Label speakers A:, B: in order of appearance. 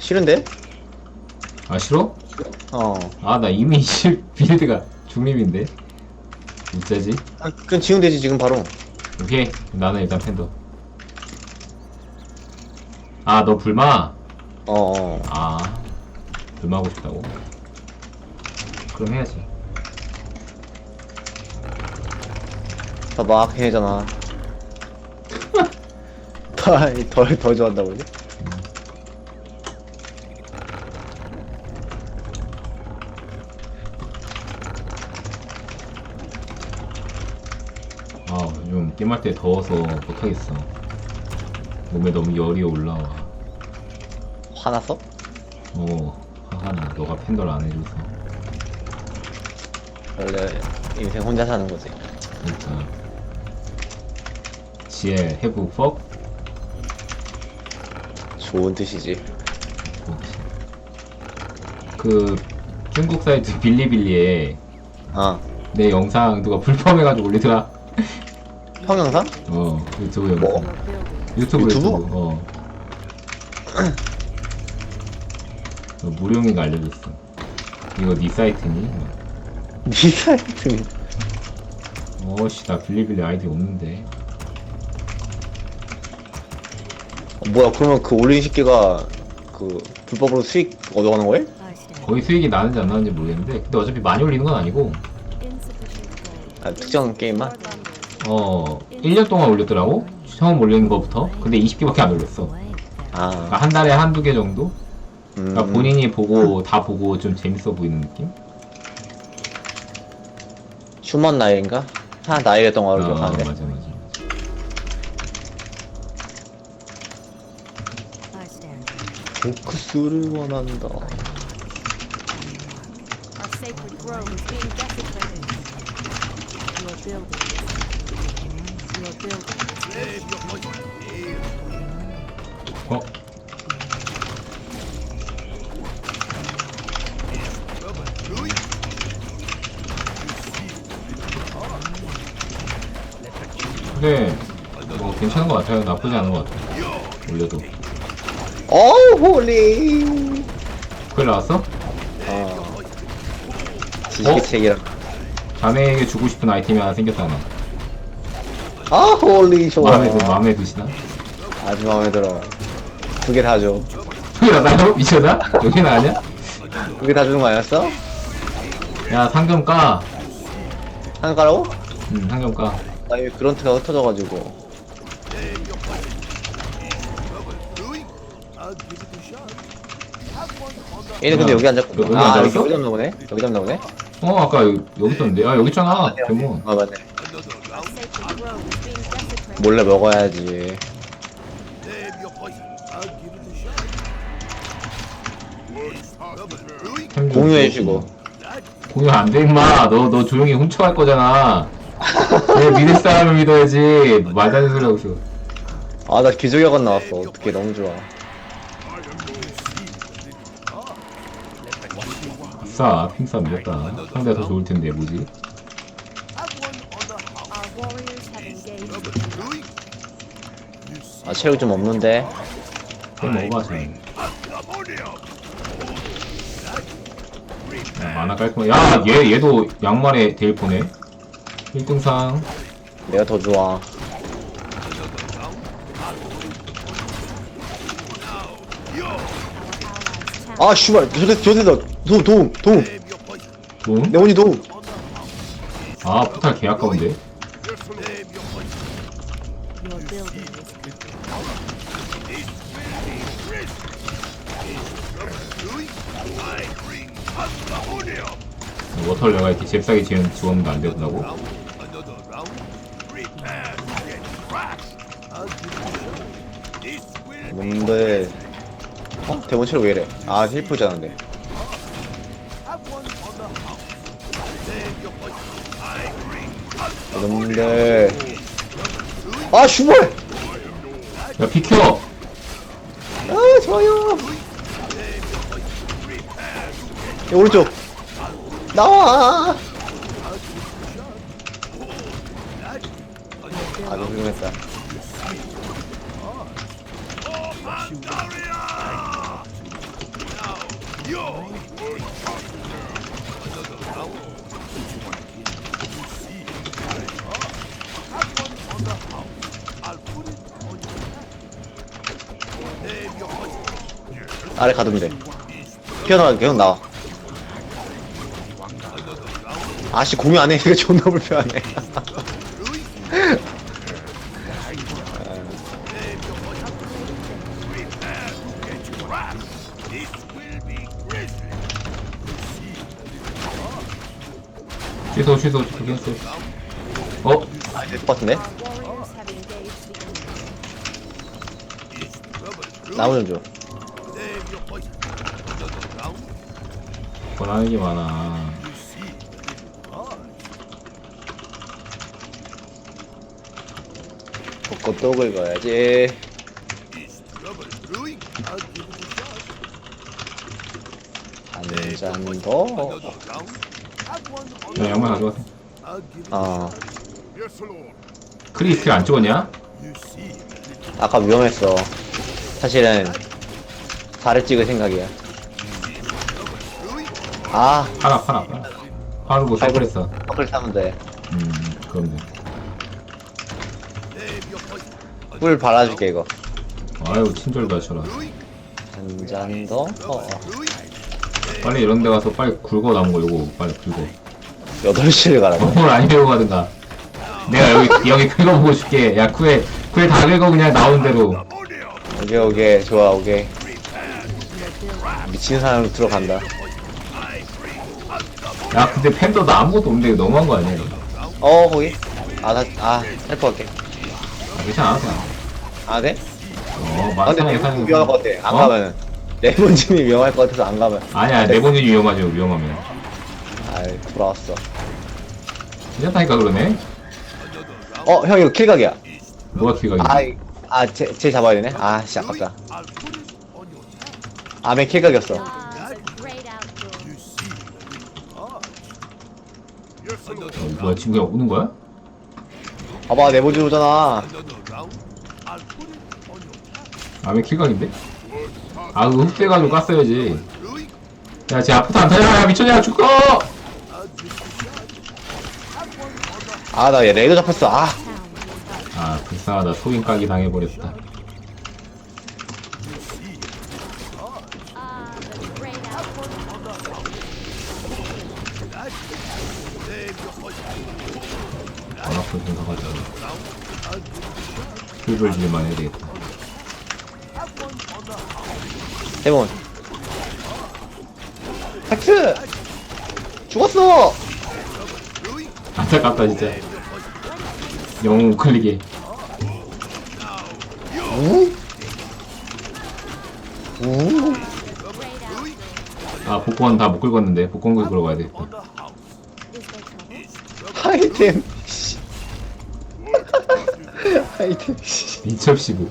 A: 싫은데?
B: 아 싫어?
A: 어.
B: 아 나 이미 실 빌드가 중립인데 어쩌지?
A: 아, 그럼 지금 되지 지금 바로.
B: 오케이 나는 일단 팬더 아 너 불마?
A: 어. 어.
B: 아 불마하고 싶다고? 그럼 해야지
A: 봐봐 걔잖아. 더더 좋아한다고 그지?
B: 아 요즘 게임할 때 더워서 못하겠어 몸에 너무 열이 올라와
A: 화났어?
B: 어 하하나 너가 팬더를 안 해줘서
A: 원래 인생 혼자 사는 거지.
B: 진짜 지혜 해부 퍽?
A: 좋은 뜻이지.
B: 그 중국 사이트 빌리빌리에
A: 아.
B: 내 영상 누가 불펌해가지고 올리더라
A: 평영상?
B: 어 유튜브 영상
A: 뭐?
B: 유튜브
A: 유튜브?
B: 유튜브 어 어, 무룡이가 알려줬어 이거 네 사이트니?
A: 니가 하여튼
B: 어씨 나 빌리빌리 아이디 없는데
A: 어, 뭐야 그러면 그 올린 시끼가 그 불법으로 수익 얻어가는 거야?
B: 거의 수익이 나는지 안 나는지 모르겠는데 근데 어차피 많이 올리는 건 아니고
A: 아, 특정 게임만?
B: 어 1년 동안 올렸더라고 처음 올리는 거부터 근데 20개밖에 안 올렸어
A: 아.
B: 그러니까 한 달에 한두 개 정도?
A: 음.
B: 그러니까 본인이 보고 다 보고 좀 재밌어 보이는 느낌?
A: 휴먼 나일인가? 하 나일했던 걸로
B: 아,
A: 기억하는데.
B: 맞아 맞아
A: 포크스를 원한다.
C: Our sacred grove is being desecrated. Your building. Building.
B: 어? 근데 뭐 괜찮은 것 같아요 나쁘지 않은 것 같아요 올려도
A: 어우 홀리.
B: 그걸 나왔어?
A: 어.
B: 어?
A: 책이라.
B: 자네에게 주고 싶은 아이템이 하나 생겼다네
A: 아 홀리 좋아.
B: 마음에, 드, 마음에 드시나?
A: 아주 마음에 들어. 두 개 다 줘.
B: 그게 나나요? 미쳤나? 여기는 아니야?
A: 두 개 다 주는 거 아니었어?
B: 야 상금 까
A: 하나 까라고?
B: 응, 상금 까
A: 나 이거 그런트가 흩어져가지고. 얘는 근데
B: 야,
A: 여기
B: 여기
A: 앉았구나. 아, 여기,
B: 앉아있어?
A: 여기 잡나 보네? 여기 잡나 보네?
B: 어 아까 여기, 여기 있었는데 아 여기 있잖아 대문
A: 아, 맞네.
C: Our sacred grove is being desecrated.
A: 몰래 먹어야지. 공유해주고.
B: 공유 안 돼 임마 너 너 조용히 훔쳐갈 거잖아 내 믿을 사람을 믿어야지 말도 안 되는 소리 하고 있어
A: 아, 나 기적여관 나왔어. 어떻게 너무 좋아.
B: 아싸 핑싸 밀렸다 상대가 더 좋을 텐데 뭐지
A: 체력 좀 없는데.
B: 그럼 먹어봐 쟤 야, 만화 깔끔해 야얘 얘도 양말에 데일 보네 1등상
A: 내가 더 좋아. 아, 씨발. 저대, 저대다. 도움, 도움, 도움.
B: 돈?
A: 네온이 도움.
B: 아 포탈 개 아까운데
C: Your building is
B: 워터를 내가 이렇게 잽싸게 지원, 지원도 안 되더라고
A: 뭔데. 어? 대본 체력 왜 이래? 아, 힐프잖아, 근데. 뭔데. 아, 슈발!
B: 야 비켜
A: 아, 좋아요. 야, 오른쪽. 나와! 아, 너무 훌륭했다. 아래 가두면 돼. 피어나가 계속 나와. 아씨 공유 안 해. 이거 존나 불편하네.
B: 취소 취소 취소 취소 어?
A: 아, 될것 같은데? 나무 좀 줘.
B: 게 많아
A: 벚꽃도 긁어야지. 한 잔 더.
B: 야 양말 가져가세
A: 아,
B: 크리스틸 안 찍었냐?
A: 아까 위험했어. 사실은 달을 찍을 생각이야. 아,
B: 팔아 팔아 팔아 파르고 서프레서
A: 커플 사면 돼.
B: 음돼
A: 꿀 발라줄게 이거.
B: 아유 친절도 하셔라
A: 한 잔 더. 어,
B: 빨리 이런 데 가서 빨리 굵어 남은 거 요거 빨리 굵어
A: 8시를 가라고.
B: 뭘안 배우고 가든가 내가 여기 여기 긁어보고 줄게 야 쿠에 쿠에 다 긁어 그냥 나온 대로
A: 오케이, 오케이. 좋아, 오케이. 미친 사람으로 들어간다.
B: 야 근데 팬더 나 아무것도 없는데 이거 너무한 거 아니야 이거
A: 어, 거기? 아, 나, 아, 헬프 할게.
B: 아, 괜찮아 그냥
A: 아, 돼?
B: 어
A: 아, 근데
B: 마상에
A: 레몬
B: 사는
A: 위험할 것 같아. 안
B: 어?
A: 가면은. 레몬진이 위험할 것 같아서 안 가면.
B: 아니야 내보내기 위험하죠 위험하면
A: 아이, 돌아왔어.
B: 괜찮다니까 그러네
A: 어, 형, 이거 킬각이야.
B: 뭐가 기각이지
A: 아이, 아, 쟤, 쟤 잡아야 되네? 아, 씨, 아깝다. 아메 킬각이었어.
C: Great outdoors.
B: 어, 뭐야 지금 그냥 오는 거야?
A: 봐봐, 내보지 오잖아.
B: 아메 킬각인데? 아 그거 흡돼가지고 깠어야지. 야쟤 아프다. 안 타냐 야 미쳤냐? 죽어!
A: 아, 나 얘 레이더 잡혔어. 아,
B: 아 불쌍하다. 소인 까기 당해버렸다.
C: Ah, the great outdoors.
B: 전화풀 좀 사가자 풀벌질만 해야 되겠다
A: 데몬. 팩트! 죽었어!
B: 안타깝다 진짜 영웅 우?
A: 우?
C: Outdoors.
B: 아 복권 다 못 긁었는데 복권 긁으러 가야
C: trouble?
A: 하이템. 씨. 하이템. 씨.
B: 민첩시고